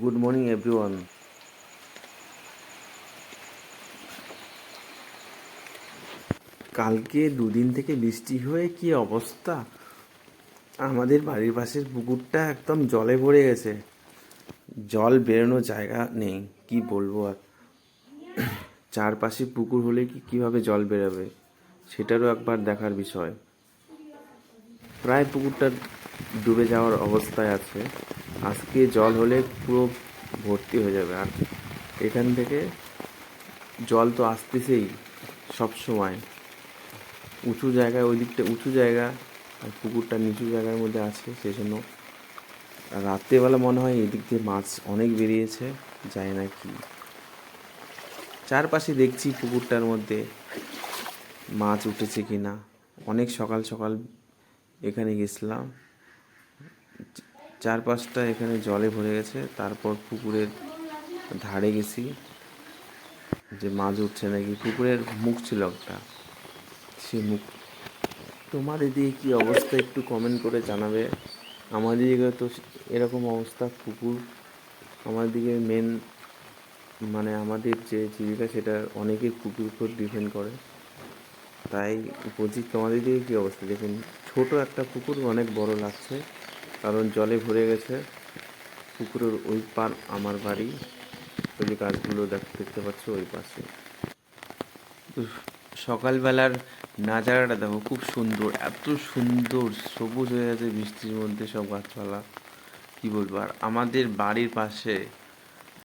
Good morning everyone কালকে দুদিন থেকে বৃষ্টি হয়ে কি অবস্থা? আমাদের বাড়ির পাশের পুকুরটা একদম জলে ভরে গেছে। জল বেরোনোর জায়গা নেই, কি বলব আর? চারপাশে পুকুর হলে কি কীভাবে জল বেরোবে? সেটারও একবার দেখার বিষয়। প্রায় পুকুরটা ডুবে যাওয়ার অবস্থায় আছে। আজকে জল হলে পুরো ভর্তি হয়ে যাবে। আর এখান থেকে জল তো আসতেছেই সব সময় উঁচু জায়গায়, ওই দিকটা উঁচু জায়গা আর পুকুরটা নিচু জায়গার মধ্যে আছে সেই জন্য রাত্রেবেলা মনে হয় এদিক দিয়ে মাছ অনেক বেরিয়েছে যায় না কি। চারপাশে দেখছি পুকুরটার মধ্যে মাছ উঠেছে কি না অনেক সকাল সকাল এখানে গেছিলাম। চারপাশটা এখানে জলে ভরে গেছে, তারপর পুকুরের ধারে গেছি। যে মাছ উঠছে নাকি, পুকুরের মুখ ছিল একটা, সে মুখ। তোমার এদিকে কী অবস্থা একটু কমেন্ট করে জানাবে। আমাদের দিকে তো এরকম অবস্থা, পুকুর আমার দিকে মেন মানে আমাদের যে জীবিকা, সেটা অনেকে পুকুর উপর ডিপেন্ড করে। তাই বলছি তোমাদের দিকে কী অবস্থা? দেখুন, ছোট একটা পুকুর অনেক বড় লাগছে। কারণ জলে ভরে গেছে। পুকুরের ওই পার আমার বাড়ি। ওই গাছগুলো দেখ- দেখতে পাচ্ছ ওই পাশে। সকালবেলার নাজারাটা দেখো, খুব সুন্দর। এত সুন্দর, সবুজ হয়ে গেছে বৃষ্টির মধ্যে সব গাছপালা। কি বলব? আর আমাদের বাড়ির পাশে